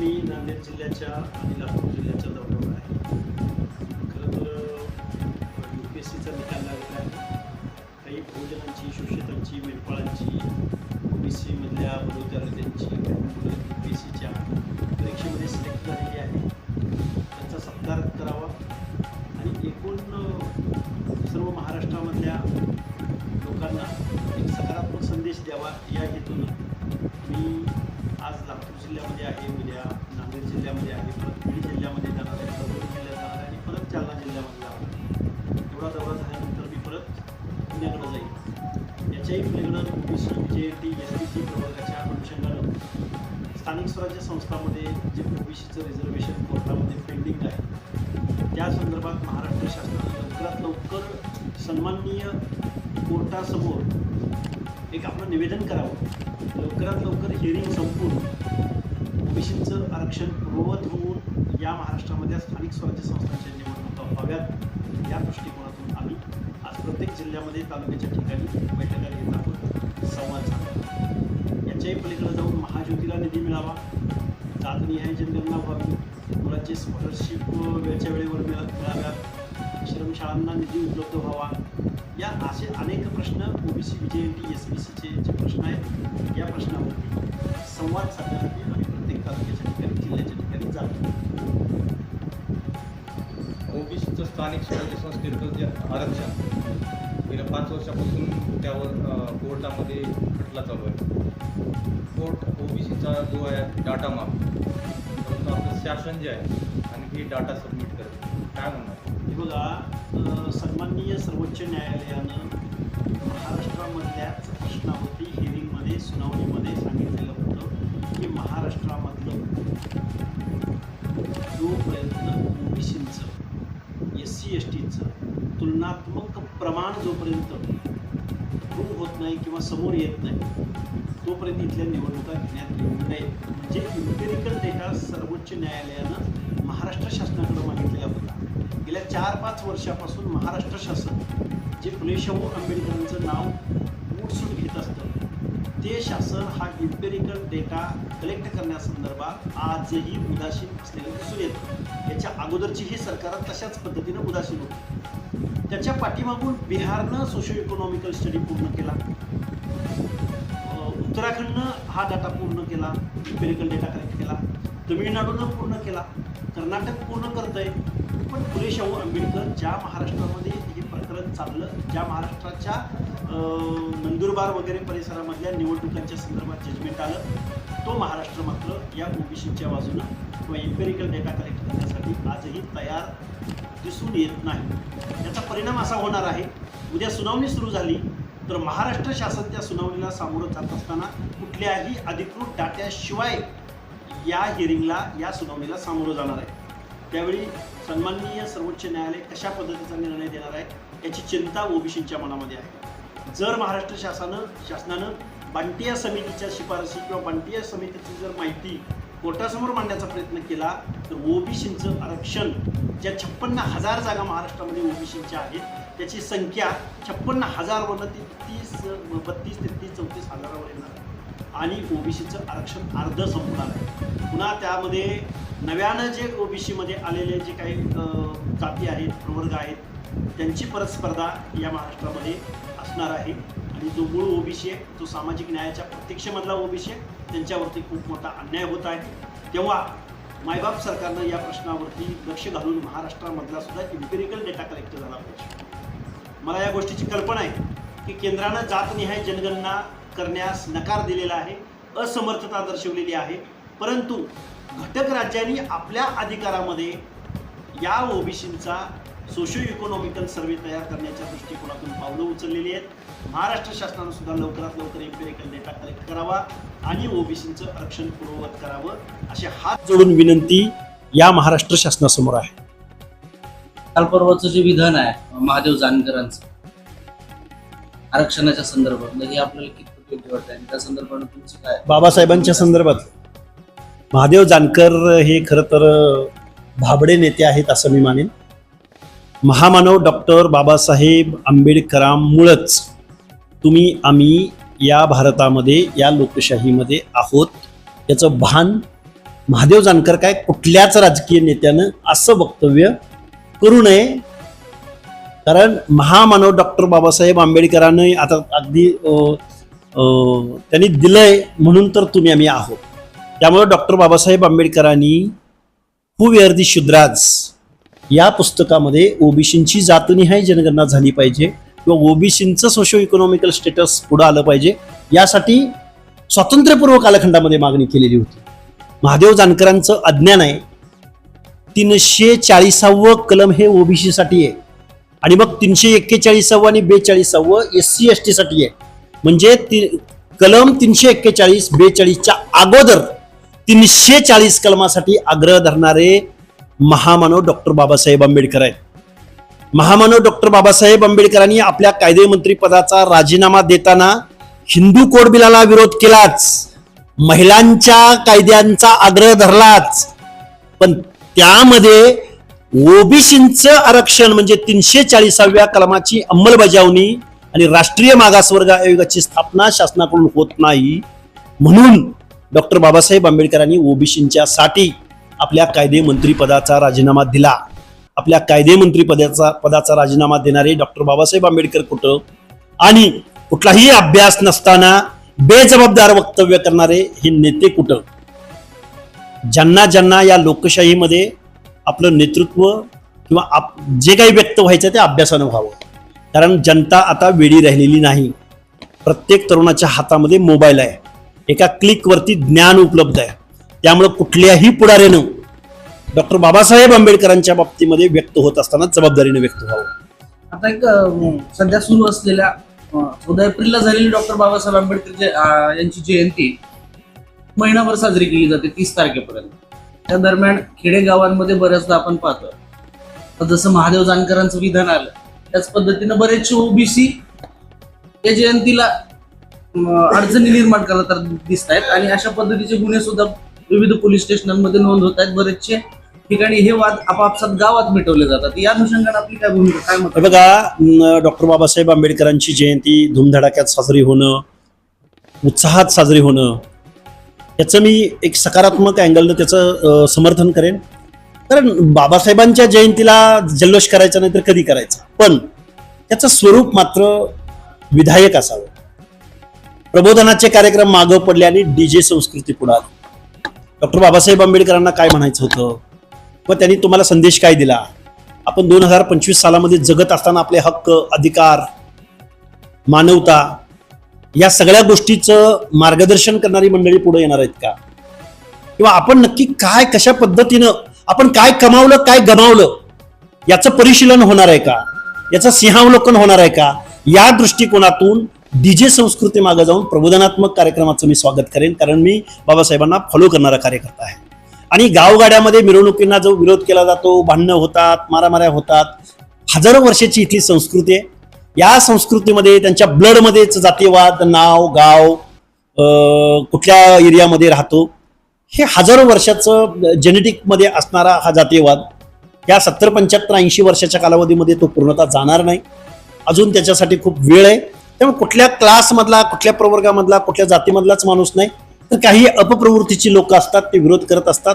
मी नांदेड जिल्ह्याच्या आणि लातूर जिल्ह्याच्या दौऱ्यावर आहे. खरं तर यू पी एस सीचा निकाल लागला आहे. काही भोजनांची शोषितांची मेंढपाळांची ओ बी सीमधल्या बडोद्यालयांची मुलं यू पी एस सीच्या परीक्षेमध्ये सिलेक्ट झालेली आहे. त्यांचा सत्कार करावा. आणि एकूण सर्व महाराष्ट्रामधल्या लोकांना एक सकारात्मक संदेश द्यावा या हेतून आहे उद्या नांदेड जिल्ह्यामध्ये आहे परत बीड जिल्ह्यामध्ये जाणार आहे परभणी जिल्ह्यात जाणार आहे आणि परत जालना जिल्ह्यामध्ये जाणार आहे. एवढा दौरा झाल्यानंतर मी परत पुण्याकडे जाईल याच्याही पलीकडं ओबीसी जे टी एस टी सी प्रवर्गाच्या अनुषंगानं स्थानिक स्वराज्य संस्थामध्ये जे ओबीसीचं रिझर्वेशन कोर्टामध्ये पेंडिंग आहे त्या संदर्भात महाराष्ट्र शासनानं लवकरात लवकर सन्माननीय कोर्टासमोर एक आपलं निवेदन करावं. लवकरात लवकर हिअरिंग संपून ओबीसीचं आरक्षण पूर्ववत होऊन या महाराष्ट्रामध्ये स्थानिक स्वराज्य संस्थांच्या निवडणुका व्हाव्यात या दृष्टिकोनातून आम्ही आज प्रत्येक जिल्ह्यामध्ये तालुक्याच्या ठिकाणी बैठका घेत आहोत संवाद साधतो याच्याही पलीकडे जाऊन महाज्योतीला निधी मिळावा जातनिहाय जनगणना व्हावी मुलांची स्कॉलरशिप वेळच्या वेळेवर मिळ मिळाव्यात आश्रमशाळांना निधी उपलब्ध व्हावा. या असे अनेक प्रश्न ओबीसी विजयंती एस बी सीचे जे प्रश्न आहेत या प्रश्नावरती संवाद साधण्यासाठी स्थानिक स्वराज्य संस्थेचं जे आरक्षण गेल्या पाच वर्षापासून त्यावर कोर्टामध्ये खटला चालू आहे. कोर्ट ओबीसीचा जो आहे डाटा माप परंतु आपलं शासन जे आहे आणि हे डाटा सबमिट करत काय म्हणणार? हे बघा सन्माननीय सर्वोच्च न्यायालयानं महाराष्ट्रामधल्याच प्रश्नावरती हिअरिंगमध्ये सुनावणीमध्ये सांगितलेलं होतं की महाराष्ट्र जोपर्यंत दूर होत नाही किंवा समोर येत नाही तोपर्यंत इथल्या निवडणुका घेण्यात येऊ नये. जे इम्पेरिकल डेटा सर्वोच्च न्यायालयानं महाराष्ट्र शासनाकडे मागितलेला होता गेल्या चार पाच वर्षापासून महाराष्ट्र शासन जे फुलेशाहू आंबेडकरांचं नाव ते शासन हा इम्पेरिकल डेटा कलेक्ट करण्यासंदर्भात आजही उदासीन असलेलं दिसून येतं. याच्या अगोदरची ही सरकार तशाच पद्धतीनं उदासीन होती. त्याच्या पाठीमागून बिहारनं सोशो इकॉनॉमिकल स्टडी पूर्ण केला. उत्तराखंडनं हा डाटा पूर्ण केला इम्पेरिकल डेटा कलेक्ट केला. तमिळनाडूनं पूर्ण केला. कर्नाटक पूर्ण करतंय. पण फुले शाहू आंबेडकर ज्या महाराष्ट्रामध्ये हे प्रकरण चाललं ज्या महाराष्ट्राच्या नंदुरबार वगैरे परिसरामधल्या निवडणुकांच्या संदर्भात जजमेंट आलं. तो महाराष्ट्र मात्र या ओबीसीच्या बाजूनं किंवा एम्पेरिकल डेटा कलेक्ट करण्यासाठी आजही तयार दिसून येत नाही. याचा परिणाम असा होणार आहे उद्या सुनावणी सुरू झाली तर महाराष्ट्र शासन त्या सुनावणीला सामोरं जात असताना कुठल्याही अधिकृत डाट्याशिवाय या हिअरिंगला या सुनावणीला सामोरं जाणार आहे. त्यावेळी सन्माननीय सर्वोच्च न्यायालय कशा पद्धतीचा निर्णय देणार आहे याची चिंता ओबीसींच्या मनामध्ये आहे. जर महाराष्ट्र शासनानं शासनानं बंटिया समितीच्या शिफारसी किंवा बंटिया समितीची जर माहिती कोर्टासमोर मांडण्याचा प्रयत्न केला तर ओबीसींचं आरक्षण ज्या छप्पन्न हजार जागा महाराष्ट्रामध्ये ओबीसीच्या आहेत त्याची संख्या छप्पन्न हजारवरनं ती तीस बत्तीस तेहतीस चौतीस हजारावर येणार आणि ओबीसीचं आरक्षण अर्ध संपणार आहे. पुन्हा त्यामध्ये नव्यानं जे ओबीसीमध्ये आलेले जे काही जाती आहेत प्रवर्ग आहेत त्यांची परत स्पर्धा या महाराष्ट्रामध्ये असणार आहे. आणि जो मूळ ओबीसी आहे जो सामाजिक न्यायाच्या प्रत्यक्षमधला ओबीसी आहे त्यांच्यावरती खूप मोठा अन्याय होत आहे. तेव्हा मायबाप सरकारनं या प्रश्नावरती लक्ष घालून महाराष्ट्रामधला सुद्धा इम्पेरिकल डेटा कलेक्ट झाला पाहिजे. मला या गोष्टीची कल्पना आहे की केंद्रानं जातनिहाय जनगणना करण्यास नकार दिलेला आहे असमर्थता दर्शवलेली आहे. परंतु घटक राज्यांनी आपल्या अधिकारामध्ये या ओबीसींचा सोशो इकॉनॉमिकल सर्वे तयार करण्याच्या दृष्टिकोनातून पावलं उचललेली आहेत. महाराष्ट्र शासनानं सुद्धा लवकरात लवकर इम्पेरिकल डेटा कलेक्ट करावा आणि ओबीसींचं आरक्षण पूर्ववत करावं असे हात जोडून विनंती या महाराष्ट्र शासनासमोर आहे. काल परवाचं जे विधान आहे महादेव जानकरांचं आरक्षणाच्या संदर्भात हे आपल्याला कितपत योग्य वाटतं आणि त्या संदर्भात तुमचं काय? बाबासाहेबांच्या संदर्भात. महादेव जानकर हे खरं तर भाबडे नेते आहेत असं मी मानेन. महामानव डॉक्टर बाबासाहेब आंबेडकरांमुळंच तुम्ही आम्ही या भारतामध्ये या लोकशाहीमध्ये आहोत. याचं भान महादेव जानकर काय कुठल्याच राजकीय नेत्यानं असं वक्तव्य करू नये. कारण महामानव डॉक्टर बाबासाहेब आंबेडकरांनी आता अगदी त्यांनी दिलंय म्हणून तर तुम्ही आम्ही आहोत. त्यामुळे डॉक्टर बाबासाहेब आंबेडकरांनी हू वेअर दी शुद्राज या पुस्तकामध्ये ओबीसींची जातनिहाय जनगणना झाली पाहिजे किंवा ओबीसींचं सोशो इकॉनॉमिकल स्टेटस पुढं आलं पाहिजे यासाठी स्वातंत्र्यपूर्व कालखंडामध्ये मागणी केलेली होती. महादेव जानकरांचं अज्ञान आहे. तीनशे चाळीसावं कलम हे ओबीसीसाठी आहे. आणि मग तीनशे एक्केचाळीसावं आणि बेचाळीसावं एस सी एस टीसाठी आहे. म्हणजे ती कलम तीनशे एक्केचाळीस बेचाळीसच्या अगोदर तीनशे चाळीस कलमासाठी आग्रह धरणारे महामानव डॉक्टर बाबासाहेब आंबेडकर आहेत. महामानव डॉक्टर बाबासाहेब आंबेडकरांनी आपल्या कायदेमंत्री पदाचा राजीनामा देताना हिंदू कोड बिलाला विरोध केलाच. महिलांच्या कायद्यांचा आग्रह धरलाच. पण त्यामध्ये ओबीसींचं आरक्षण म्हणजे तीनशे चाळीसाव्या कलमाची अंमलबजावणी आणि राष्ट्रीय मागासवर्ग आयोगाची स्थापना शासनाकडून होत नाही. म्हणून डॉक्टर बाबासाहेब आंबेडकरांनी ओबीसींच्या साठी आपल्या कायदे मंत्रीपदाचा राजीनामा दिला. आपल्या कायदे मंत्रीपदाचा पदाचा राजीनामा देणारे डॉक्टर बाबासाहेब आंबेडकर कुठं? आणि कुठलाही अभ्यास नसताना बेजबाबदार वक्तव्य करणारे हे नेते कुठं? ज्यांना ज्यांना या लोकशाहीमध्ये आपलं नेतृत्व किंवा आप जे काही व्यक्त व्हायचं ते अभ्यासानं व्हावं. कारण जनता आता वेळी राहिलेली नाही. प्रत्येक तरुणाच्या हातामध्ये मोबाईल आहे. एका क्लिकवरती ज्ञान उपलब्ध आहे. त्यामुळं कुठल्याही पुढाऱ्यानं डॉक्टर बाबासाहेब आंबेडकरांच्या बाबतीमध्ये व्यक्त होत असताना जबाबदारीने व्यक्त व्हावं. आता एक सध्या सुरू असलेल्या चौदा एप्रिलला झालेली डॉक्टर बाबासाहेब आंबेडकर जे- यांची जयंती महिनाभर साजरी केली जाते तीस तारखेपर्यंत. त्या दरम्यान खेडेगावांमध्ये बऱ्याचदा आपण पाहतो. आता जसं महादेव जानकरांचं विधान आलं त्याच पद्धतीनं बरेचसे ओबीसी या जयंतीला अडचणी निर्माण करत दिसत आहेत आणि अशा पद्धतीचे गुन्हे सुद्धा विविध पोलीस स्टेशनांमध्ये नोंद होत आहेत बरेचसे ठिकाणी. हे वाद आपापसात गावात मिटवले जातात. या अनुषंगाने आपली काय भूमिका काय मत? बघा डॉक्टर बाबासाहेब आंबेडकरांची जयंती धुमधडाक्यात साजरी होणं उत्साहात साजरी होणं याचं मी एक सकारात्मक अँगलनं त्याचं समर्थन करेन. कारण बाबासाहेबांच्या जयंतीला जल्लोष करायचा नाही तर कधी करायचा? पण त्याचं स्वरूप मात्र विधायक असावं. प्रबोधनाचे कार्यक्रम मागं पडले आणि डीजे संस्कृती पुढे आली. डॉक्टर बाबासाहेब आंबेडकरांना काय म्हणायचं होतं? व त्यांनी तुम्हाला संदेश काय दिला? आपण दोन हजार पंचवीस सालामध्ये जगत असताना आपले हक्क अधिकार मानवता या सगळ्या गोष्टीचं मार्गदर्शन करणारी मंडळी पुढे येणार आहेत का? किंवा आपण नक्की काय कशा पद्धतीनं आपण काय कमावलं काय गमावलं? याचं परिशीलन होणार आहे का? याचं सिंहावलोकन होणार आहे का? या दृष्टिकोनातून डीजे संस्कृती मागे जाऊन प्रबोधनात्मक कार्यक्रमाचं मी स्वागत करेन कारण मी बाबासाहेबांना फॉलो करणारा कार्यकर्ता आहे. आणि गावगाड्यामध्ये मिरवणुकींना जो विरोध केला जातो भांडणं होतात मारामाऱ्या होतात हजारो वर्षाची इथली संस्कृती आहे. या संस्कृतीमध्ये त्यांच्या ब्लडमध्येच जातीयवाद नाव गाव कुठल्या एरियामध्ये राहतो हे हजारो वर्षाचं जेनेटिकमध्ये असणारा हा जातीयवाद या सत्तर पंच्याहत्तर ऐंशी वर्षाच्या कालावधीमध्ये तो पूर्णतः जाणार नाही. अजून त्याच्यासाठी खूप वेळ आहे. त्यामुळे कुठल्या क्लासमधला कुठल्या प्रवर्गामधला कुठल्या जातीमधलाच माणूस नाही. तर काही अपप्रवृत्तीची लोक असतात ते विरोध करत असतात.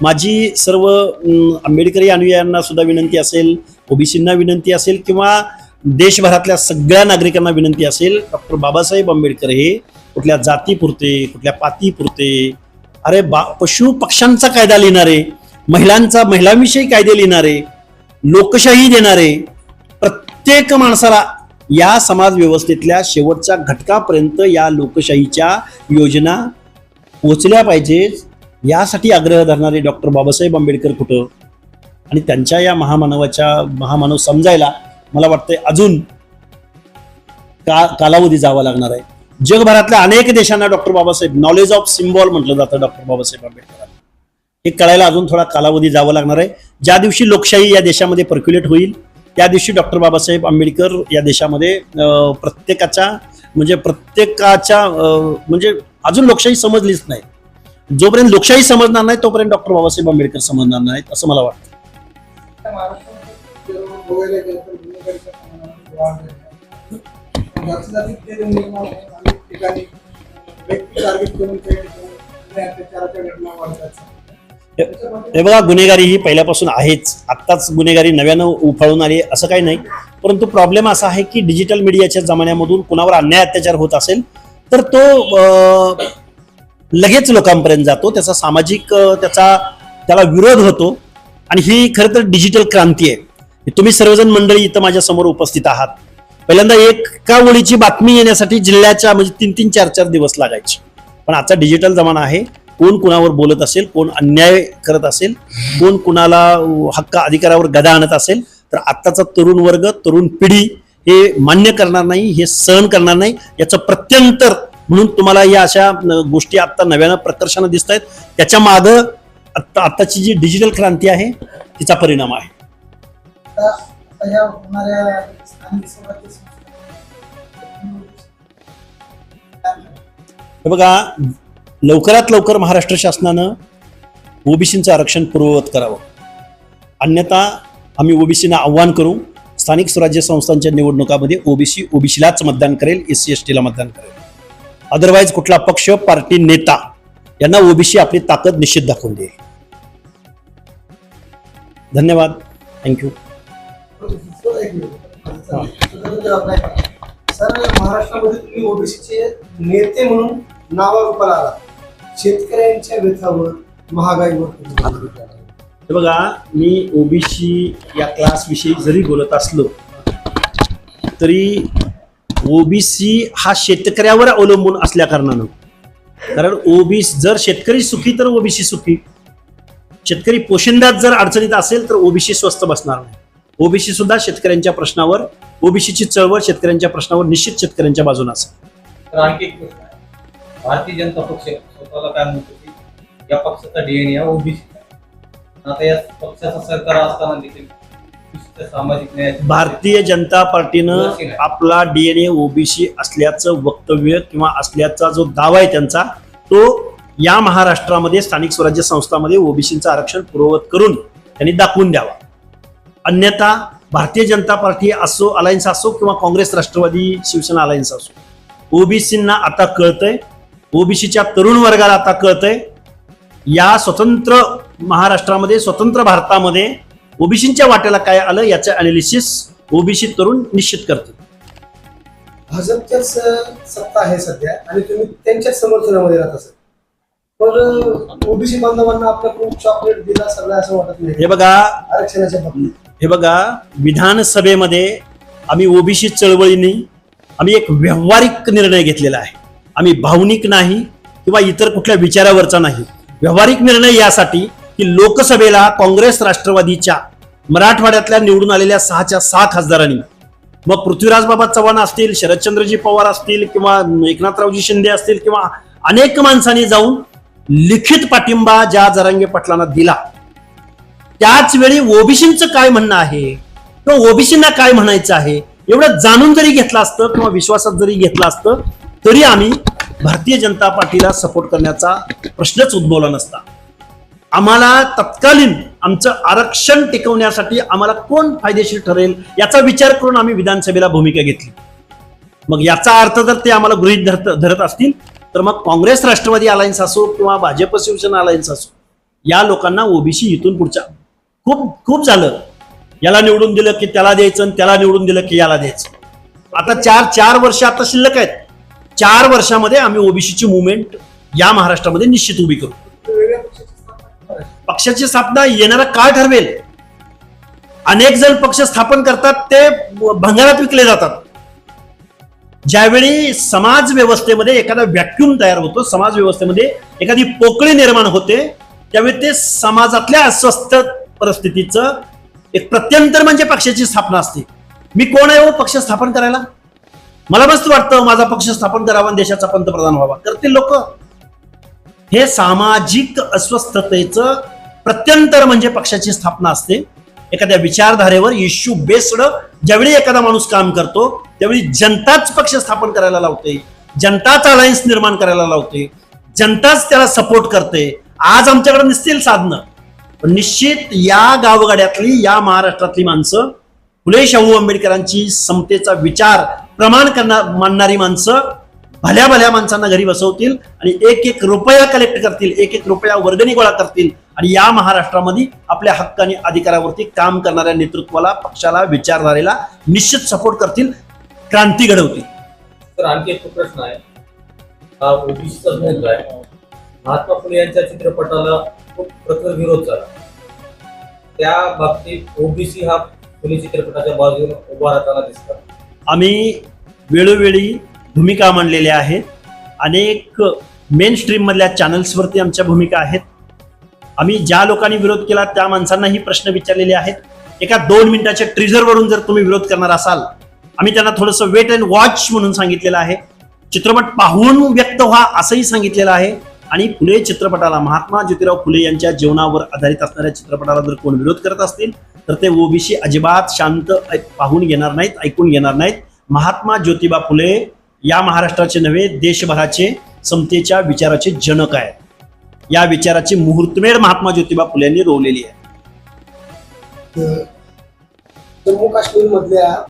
माझी सर्व आंबेडकरी अनुयायांना सुद्धा विनंती असेल ओबीसींना विनंती असेल किंवा देशभरातल्या सगळ्या नागरिकांना विनंती असेल डॉक्टर बाबासाहेब आंबेडकर हे कुठल्या जातीपुरते कुठल्या पातीपुरते अरे बा पशु पक्ष्यांचा कायदा लिहिणारे महिलांचा महिलांविषयी कायदे लिहिणारे लोकशाही देणारे प्रत्येक माणसाला या समाज व्यवस्थेतल्या शेवटच्या घटकापर्यंत या लोकशाहीच्या योजना पोचल्या पाहिजेत यासाठी आग्रह धरणारे डॉक्टर बाबासाहेब आंबेडकर कुठं? आणि त्यांच्या या महामानवाच्या महामानव समजायला मला वाटतंय अजून का कालावधी जावा लागणार आहे. जगभरातल्या अनेक देशांना doctor Babasaheb knowledge of symbol म्हटलं जातं डॉक्टर बाबासाहेब आंबेडकर हे कळायला अजून थोडा कालावधी जावं लागणार आहे. ज्या दिवशी लोकशाही या देशामध्ये पर्क्युलेट होईल त्या दिवशी डॉक्टर बाबासाहेब आंबेडकर या देशामध्ये प्रत्येकाच्या म्हणजे प्रत्येकाच्या म्हणजे अजून लोकशाही समजलीच नाही. जोपर्यंत लोकशाही समजणार नाही तोपर्यंत डॉक्टर बाबासाहेब आंबेडकर समजणार नाहीत असं मला वाटतं. टार्गेट करून हे बघा गुन्हेगारी ही पहिल्यापासून आहेच. आत्ताच गुन्हेगारी नव्यानं उफाळून आली आहे, असं काही नाही. परंतु प्रॉब्लेम असा आहे की डिजिटल मीडियाच्या जमान्यामधून कुणावर अन्याय अत्याचार होत असेल तर तो लगेच लोकांपर्यंत जातो. त्याचा सामाजिक त्याचा त्याला विरोध होतो. आणि ही खरं तर डिजिटल क्रांती आहे. तुम्ही सर्वजण मंडळी इथं माझ्यासमोर उपस्थित आहात. पहिल्यांदा एका ओळीची बातमी येण्यासाठी जिल्ह्याच्या म्हणजे तीन तीन चार चार दिवस लागायचे. पण आजचा डिजिटल जमाना आहे. कोण कुणावर बोलत असेल कोण अन्याय करत असेल कोण कुणाला हक्क अधिकारावर गदा आणत असेल तर आत्ताचा तरुण वर्ग तरुण पिढी हे मान्य करणार नाही हे सहन करणार नाही. याचं प्रत्यंतर म्हणून तुम्हाला या अशा गोष्टी आता नव्यानं प्रकर्षानं दिसत आहेत त्याच्या मागं आत्ता आत्ताची जी डिजिटल क्रांती आहे तिचा परिणाम आहे. हे बघा लवकरात लवकर महाराष्ट्र शासनानं ओबीसीचं आरक्षण पूर्ववत करावं. अन्यथा आम्ही ओबीसीना आव्हान करू स्थानिक स्वराज्य संस्थांच्या निवडणुकामध्ये ओबीसी ओबीसीलाच मतदान करेल एस सी एस टीला मतदान करेल. अदरवाईज कुठला पक्ष पार्टी नेता यांना ओबीसी आपली ताकद निश्चित दाखवून देईल. धन्यवाद. थँक्यू सर महाराष्ट्रामध्ये तुम्ही ओबीसीचे नेते म्हणून नावारूपाला आला शेतकऱ्यांच्या व्यथावर महागाईवर. हे बघा मी ओबीसी या क्लास विषयी जरी बोलत असलो तरी ओबीसी हा शेतकऱ्यावर अवलंबून असल्या कारणानं. कारण ओबीसी जर शेतकरी सुखी तर ओबीसी सुखी. शेतकरी पोशिंद्यात जर अडचणीत असेल तर ओबीसी स्वस्त बसणार नाही. ओबीसी सुद्धा शेतकऱ्यांच्या प्रश्नावर ओबीसीची चळवळ शेतकऱ्यांच्या प्रश्नावर निश्चित शेतकऱ्यांच्या बाजूने असेल. भारतीय जनता पक्ष स्वतःला काय म्हणतो की या पक्षाचा डीएनए ओबीसी. आता या पक्षाचं सरकार असताना देखील सामाजिक न्याय भारतीय जनता पार्टीनं आपला डीएनए ओबीसी असल्याचं वक्तव्य किंवा असल्याचा जो दावा आहे त्यांचा तो या महाराष्ट्रामध्ये स्थानिक स्वराज्य संस्थांमध्ये ओबीसीचं आरक्षण पूर्ववत करून त्यांनी दाखवून द्यावा. अन्यथा भारतीय जनता पार्टी असो अलायन्स असो किंवा काँग्रेस राष्ट्रवादी शिवसेना अलायन्स असो ओबीसींना आता कळतंय ओबीसीच्या तरुण वर्गाला आता कळतंय या स्वतंत्र महाराष्ट्रामध्ये स्वतंत्र भारतामध्ये ओबीसींच्या वाट्याला काय आलं याचं अनालिसिस ओबीसी तरुण निश्चित करतील भाजपच्याच सत्ता आहे सध्या आणि तुम्ही त्यांच्याच समर्थनामध्ये राहत असाल पण ओबीसी बांधवांना आपल्याकडून चॉकलेट दिला सगळं असं वाटत नाही. हे बघा आरक्षणाच्या बाबतीत. हे बघा विधानसभेमध्ये आम्ही ओबीसी चळवळीने आम्ही एक व्यावहारिक निर्णय घेतलेला आहे. आम्ही भावनिक नाही किंवा इतर कुठल्या विचारावरचा नाही. व्यावहारिक निर्णय यासाठी की लोकसभेला काँग्रेस राष्ट्रवादीच्या मराठवाड्यातल्या निवडून आलेल्या सहाच्या सहा खासदारांनी. मग पृथ्वीराज बाबा चव्हाण असतील शरदचंद्रजी पवार असतील किंवा एकनाथरावजी शिंदे असतील किंवा अनेक माणसांनी जाऊन लिखित पाठिंबा ज्या जरांगे पाटलांना दिला. त्याच वेळी ओबीसींचं काय म्हणणं आहे? किंवा ओबीसींना काय म्हणायचं आहे? एवढं जाणून जरी घेतलं असतं किंवा विश्वासात जरी घेतलं असतं तरी आम्ही भारतीय जनता पार्टीला सपोर्ट करण्याचा प्रश्नच उद्भवला नसता. आम्हाला तत्कालीन आमचं आरक्षण टिकवण्यासाठी आम्हाला कोण फायदेशीर ठरेल याचा विचार करून आम्ही विधानसभेला भूमिका घेतली. मग याचा अर्थ जर ते आम्हाला गृहीत धरत धरत असतील तर मग काँग्रेस राष्ट्रवादी अलायन्स असो किंवा भाजप शिवसेना अलायन्स असो या लोकांना ओबीसी इथून पुढच्या खूप खूप झालं. याला निवडून दिलं की त्याला द्यायचं आणि त्याला निवडून दिलं की याला द्यायचं. आता चार चार वर्ष आता शिल्लक आहेत. चार वर्षामध्ये आम्ही ओबीसीची मुवमेंट या महाराष्ट्रामध्ये निश्चित उभी करू. पक्षाची स्थापना पक्षाची स्थापना येणारा काळ ठरवेल. अनेक जण पक्ष स्थापन करतात ते भंगारात विकले जातात. ज्यावेळी समाज व्यवस्थेमध्ये एखादा व्हॅक्युम तयार होतो समाज व्यवस्थेमध्ये एखादी पोकळी निर्माण होते त्यावेळी ते समाजातल्या अस्वस्थ परिस्थितीचं एक प्रत्यंतर म्हणजे पक्षाची स्थापना असते. मी कोण आहे हो पक्ष स्थापन करायला? मला मस्त वाटतं माझा पक्ष स्थापन करावा आणि देशाचा पंतप्रधान व्हावा. करतील लोक. हे सामाजिक अस्वस्थतेचं प्रत्यंतर म्हणजे पक्षाची स्थापना असते. एखाद्या विचारधारेवर इश्यू बेस्ड ज्यावेळी एखादा माणूस काम करतो त्यावेळी जनताच पक्ष स्थापन करायला लावते. जनताच अलायन्स निर्माण करायला लावते. जनताच त्याला सपोर्ट करते. आज आमच्याकडे नसतील साधनं. पण निश्चित या गावगाड्यातली या महाराष्ट्रातली माणसं फुले शाहू आंबेडकरांची समतेचा विचार प्रमाण करणार मानणारी माणसं भल्या भल्या माणसांना घरी बसवतील आणि एक एक रुपया कलेक्ट करतील एक एक रुपया वर्गणी गोळा करतील आणि या महाराष्ट्रामध्ये आपल्या हक्क आणि अधिकारावरती काम करणाऱ्या नेतृत्वाला पक्षाला विचारधारेला निश्चित सपोर्ट करतील क्रांती घडवतील. तर आणखी एक प्रश्न आहे. हा मुद्दा आहे. महात्मा फुले यांच्या चित्रपटाला खूप प्रखर विरोध झाला. त्या बाबतीत ओबीसी हा फुले चित्रपटाच्या बाजूने उभा राहताना दिसतात. आम्ही वेळोवेळी भूमिका मांडलेल्या आहेत अनेक मेन स्ट्रीममधल्या चॅनल्सवरती आमच्या भूमिका आहेत. आम्ही ज्या लोकांनी विरोध केला त्या माणसांनाही प्रश्न विचारलेले आहेत. एका दोन मिनिटाच्या ट्रिझरवरून जर तुम्ही विरोध करणार असाल आम्ही त्यांना थोडंसं वेट अँड वॉच म्हणून सांगितलेलं आहे. चित्रपट पाहून व्यक्त व्हा असंही सांगितलेलं आहे. आणि फुले चित्रपटाला महात्मा ज्योतिराव फुले यांच्या जीवनावर आधारित असणाऱ्या चित्रपटाला जर कोण विरोध करत असतील तर ते ओबीसी अजिबात शांत पाहून घेणार नाहीत ऐकून घेणार नाहीत. महात्मा ज्योतिबा फुले या महाराष्ट्राचे नव्हे देशभराचे समतेच्या विचाराचे जनक आहेत. या विचाराची मुहूर्तमेढ महात्मा ज्योतिबा फुले यांनी रोवलेली आहे. जम्मू काश्मीर मधल्या